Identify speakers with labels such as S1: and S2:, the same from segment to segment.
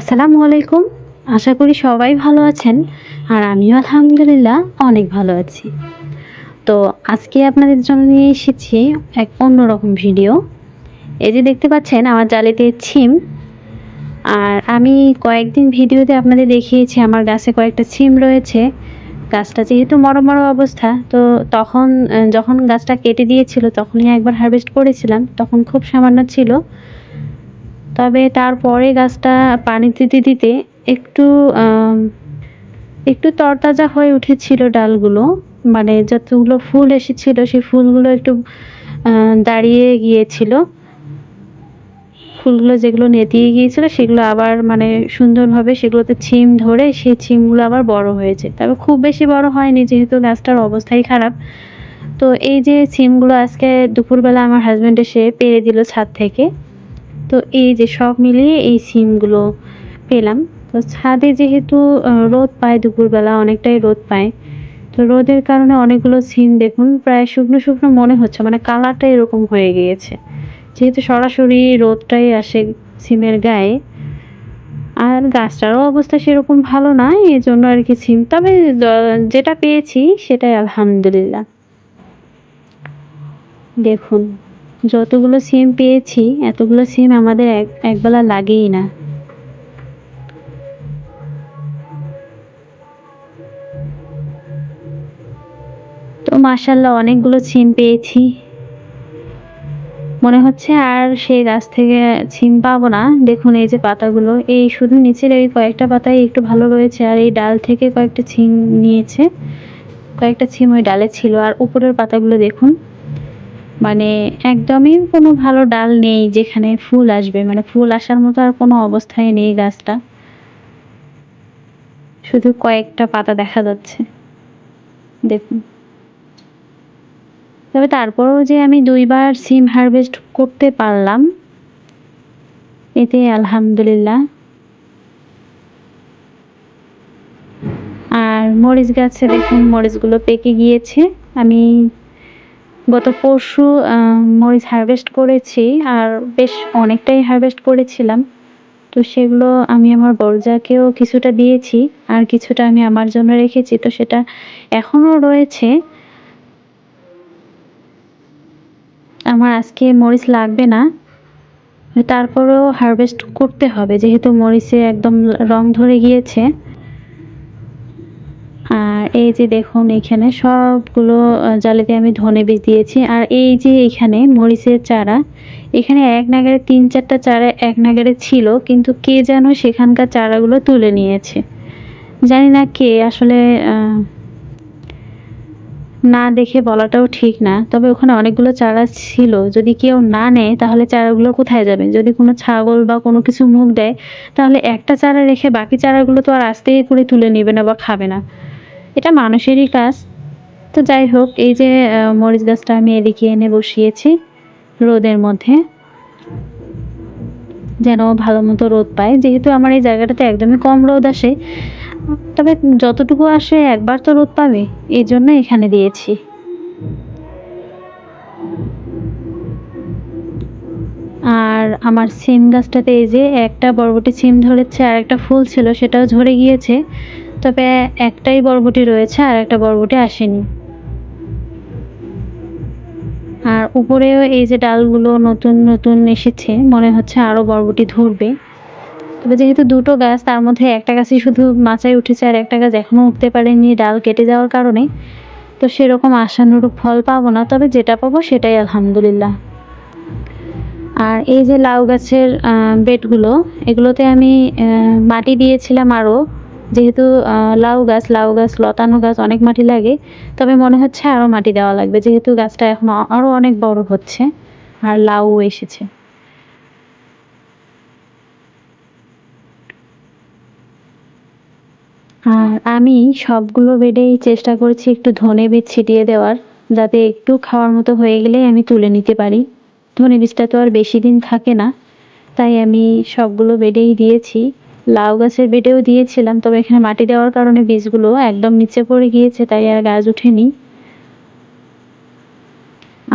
S1: আসসালামু আলাইকুম। আশা করি সবাই ভালো আছেন আর আমিও আলহামদুলিল্লাহ অনেক ভালো আছি। তো আজকে আপনাদের জন্য নিয়ে এসেছি এক অন্যরকম ভিডিও। এই যে দেখতে পাচ্ছেন আমার জালিতে ছিম। আর আমি কয়েকদিন ভিডিওতে আপনাদের দেখিয়েছি, আমার গাছে কয়েকটা ছিম রয়েছে। গাছটা যেহেতু মরো মরো অবস্থা, তো তখন, যখন গাছটা কেটে দিয়েছিল, তখনই একবার হারভেস্ট করেছিলাম, তখন খুব সামান্য ছিল। তবে তারপরে গাছটা পানি দিতে দিতে একটু একটু তরতাজা হয়ে উঠেছিল ডালগুলো। মানে যতগুলো ফুল এসেছিল, সেই ফুলগুলো একটু দাঁড়িয়ে গিয়েছিল। ফুলগুলো যেগুলো নেতিয়ে গিয়েছিল, সেগুলো আবার মানে সুন্দরভাবে সেগুলোতে ছিম ধরে সেই ছিমগুলো আবার বড় হয়েছে। তবে খুব বেশি বড় হয়নি, যেহেতু গাছটার অবস্থাই খারাপ। তো এই যে ছিমগুলো আজকে দুপুরবেলা আমার হাজব্যান্ড এসে পেরে দিল ছাদ থেকে। তো এই যে সব মিলিয়ে এই সিমগুলো পেলাম। তো ছাদে যেহেতু রোদ পায় দুপুরবেলা, অনেকটাই রোদ পায়, তো রোদের কারণে অনেকগুলো সিম দেখুন, প্রায় শুকনো শুকনো মনে হচ্ছে মানে কালারটা এরকম হয়ে গিয়েছে। যেহেতু সরাসরি রোদটাই আসে সিমের গায়ে, আর গাছটারও অবস্থা সেরকম ভালো না এই জন্য আর কি সিম। তবে যেটা পেয়েছি, সেটাই আলহামদুলিল্লাহ। দেখুন। যতগুলো সিম পেয়েছি, এতগুলো সিম আমাদের এক, একবেলা লাগেই না। তো মাশাল্লাহ অনেকগুলো সিম পেয়েছি। মনে হচ্ছে আর সেই গাছ থেকে সিম পাবো না। দেখুন এই যে পাতাগুলো, এই শুধু নিচের এই কয়েকটা পাতাই একটু ভালো রয়েছে, আর এই ডাল থেকে কয়েকটা ছিম নিয়েছে। কয়েকটা ছিম ওই ডালে ছিল, আর উপরের পাতাগুলো দেখুন। মানে একদমই কোনো ভালো ডাল নেই যেখানে ফুল আসবে। মানে ফুল আসার মতো আর কোনো অবস্থায় নেই গাছটা। শুধু কয়েকটা পাতা দেখা যাচ্ছে। দেখুন। তবে তারপরেও যে আমি দুইবার সিম হারভেস্ট করতে পারলাম, এতে আলহামদুলিল্লাহ। আর মরিচ গাছে দেখুন, মরিচগুলো পেকে গিয়েছে। আমি গত পরশু মরিচ হারভেস্ট করেছি আর বেশ অনেকটাই হারভেস্ট করেছিলাম। তো সেগুলো আমি আমার বড়জাকেও কিছুটা দিয়েছি আর কিছুটা আমি আমার জন্য রেখেছি। তো সেটা এখনও রয়েছে। আমার আজকে মরিচ লাগবে না। তারপরেও হারভেস্ট করতে হবে। যেহেতু মরিচে একদম রং ধরে গিয়েছে। এই যে দেখুন, এখানে সবগুলো জালিতে আমি ধনে বীজ দিয়েছি। আর এই যে এখানে মরিচের চারা, এখানে এক নাগারে, তিন চারটা চারা এক নাগারে ছিল, কিন্তু কে যেন সেখানকার চারাগুলো তুলে নিয়েছে। জানি না কে, আসলে না দেখে বলাটাও ঠিক না। তবে ওখানে অনেকগুলো চারা ছিল। যদি কেউ না নেয়, তাহলে চারাগুলো কোথায় যাবে? যদি কোনো ছাগল বা কোনো কিছু মুখ দেয়, তাহলে একটা চারা রেখে বাকি চারাগুলো তো আর আস্তে করে তুলে নেবে না বা খাবে না। এটা মানুষেরই কাজ। তো যাই হোক, এই যে মরিচ গাছটা আমি এদিকে এনে বসিয়েছি রোদের মধ্যে। যেন ভালো মতো রোদ পায়। যেহেতু আমার এই জায়গাটাতে একদমই কম রোদ আসে, তবে যতটুকু আসে একবার তো রোদ পাবে, এই জন্য এখানে দিয়েছি। আর আমার সিম গাছটাতে এই যে একটা বরবটি সিম ধরেছে, আর একটা ফুল ছিল, সেটাও ঝরে গিয়েছে। তবে একটাই বরবটি রয়েছে আর একটা বরবটি আসেনি। আর উপরেও এই যে ডালগুলো নতুন নতুন এসেছে, মনে হচ্ছে আরও বরবটি ধরবে। তবে যেহেতু দুটো গাছ, তার মধ্যে একটা গাছই শুধু মাচায় উঠেছে আর একটা গাছ এখনও উঠতে পারেনি ডাল কেটে যাওয়ার কারণে। তো সেরকম আশানুরূপ ফল পাবো না, তবে যেটা পাবো সেটাই আলহামদুলিল্লাহ। আর এই যে লাউ গাছের বেডগুলো এগুলোতে আমি মাটি দিয়েছিলাম আরও যেহেতু লাউ গাছ লাউ গাছ, লতানো গাছ অনেক মাটি লাগে, তবে মনে হচ্ছে আরও মাটি দেওয়া লাগবে। যেহেতু গাছটা এখন আরও অনেক বড় হচ্ছে আর লাউ এসেছে। আর আমি সবগুলো বেডেই চেষ্টা করেছি একটু ধনে বীজ ছিটিয়ে দেওয়ার, যাতে একটু খাওয়ার মতো হয়ে গেলে আমি তুলে নিতে পারি। ধনে বীজটা তো আর বেশি দিন থাকে না, তাই আমি সবগুলো বেডেই দিয়েছি। লাউ গাছের বেডেও দিয়েছিলাম, তবে এখানে মাটি দেওয়ার কারণে বীজগুলো একদম নিচে পড়ে গিয়েছে, তাই আর গাছ ওঠেনি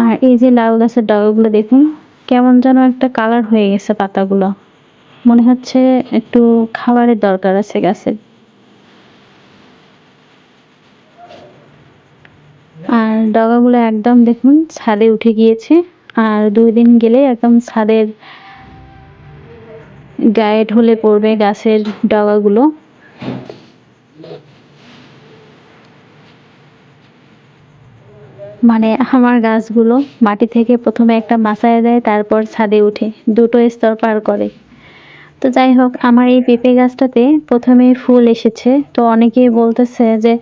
S1: আর এই যে লাউ গাছের ডাগাগুলো দেখুন, কেমন যেন একটা কালার হয়ে গেছে পাতাগুলো। মনে হচ্ছে একটু খাবারের দরকার আছে গাছের। আর ডগাগুলো একদম দেখুন ছাদে উঠে গিয়েছে, আর দুই দিন গেলে একদম ছাদের গায়ে ঢলে পড়বে গাছের ডগাগুলো। মানে আমার গাছগুলো মাটি থেকে প্রথমে একটা মাচায় দেয়, তারপর ছাদে উঠে, দুটো স্তর পার করে। তো যাই হোক, আমার এই পেঁপে গাছটাতে প্রথমে ফুল এসেছে। তো অনেকেই বলতেছে যে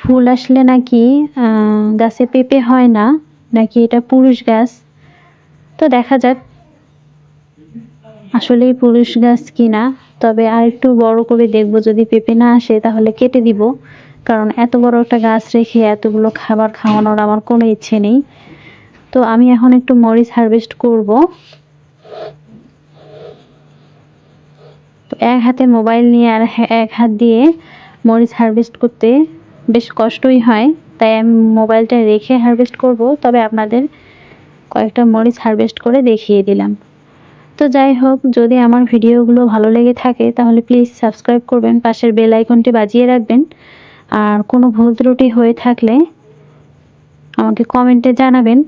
S1: ফুল আসলে নাকি গাছে পেঁপে হয় না, নাকি এটা পুরুষ গাছ। তো দেখা যাক আসলেই পুরুষ গাছ কিনা, তবে আর একটু বড় করে দেখব, যদি পেঁপে না আসে তাহলে কেটে দিব। কারণ এত বড় একটা গাছ রেখে এতগুলো খাবার খাওয়ানোর আমার কোনো ইচ্ছে নেই। তো আমি এখন একটু মরিচ হারভেস্ট করব। তো এক হাতে মোবাইল নিয়ে আর এক হাত দিয়ে মরিচ হারভেস্ট করতে বেশ কষ্টই হয়। তাই আমি মোবাইলটা রেখে হারভেস্ট করব, তবে আপনাদের কয়েকটা মরিচ হারভেস্ট করে দেখিয়ে দিলাম। তো যাই হোক, যদি আমার ভিডিওগুলো ভালো লেগে থাকে, তাহলে প্লিজ সাবস্ক্রাইব করবেন, পাশের বেল আইকনটি বাজিয়ে রাখবেন। আর কোনো ভুল ত্রুটি হয়ে থাকলে আমাকে কমেন্টে জানাবেন।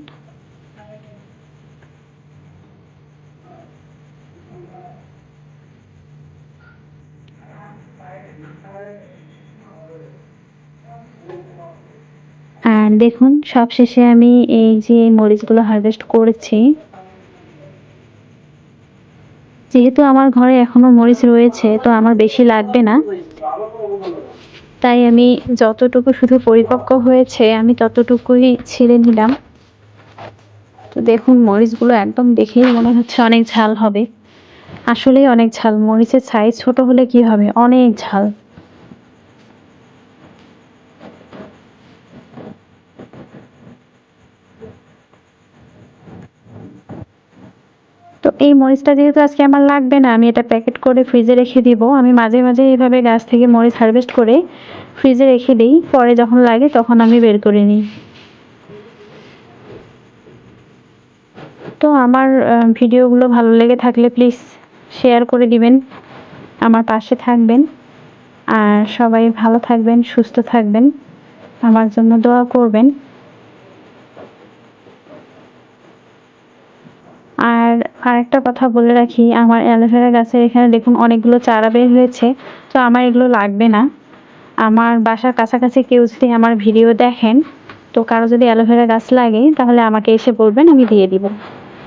S1: আর দেখুন সব শেষে আমি এই যে মরিচগুলো হারভেস্ট করেছি যেহেতু আমার ঘরে এখনও মরিচ রয়েছে, তো আমার বেশি লাগবে না। তাই আমি যতটুকু শুধু পরিপক্ক হয়েছে, আমি ততটুকুই ছিঁড়ে নিলাম। তো দেখুন, মরিচগুলো একদম দেখেই মনে হচ্ছে অনেক ঝাল হবে। আসলেই অনেক ঝাল। মরিচের সাইজ ছোট হলে কি হবে? অনেক ঝাল তো এই মরিচটা যেহেতু আজকে আমার লাগবে না, আমি এটা প্যাকেট করে ফ্রিজে রেখে দিব। আমি মাঝে মাঝে এইভাবে গাছ থেকে মরিচ হারভেস্ট করে ফ্রিজে রেখে দিই, পরে যখন লাগে তখন আমি বের করে নিই। তো আমার ভিডিওগুলো ভালো লেগে থাকলে প্লিজ শেয়ার করে দিবেন, আমার পাশে থাকবেন, আর সবাই ভালো থাকবেন, সুস্থ থাকবেন, আমার জন্য দোয়া করবেন। আর একটা কথা বলে রাখি, আমার অ্যালোভেরা গাছের এখানে দেখুন অনেকগুলো চারা বের হয়েছে, তো আমার এগুলো লাগবে না। আমার বাসার কাছাকাছি কেউ যদি আমার ভিডিও দেখেন, তো কারও যদি অ্যালোভেরা গাছ লাগে, তাহলে আমাকে এসে বলবেন, আমি দিয়ে দিব।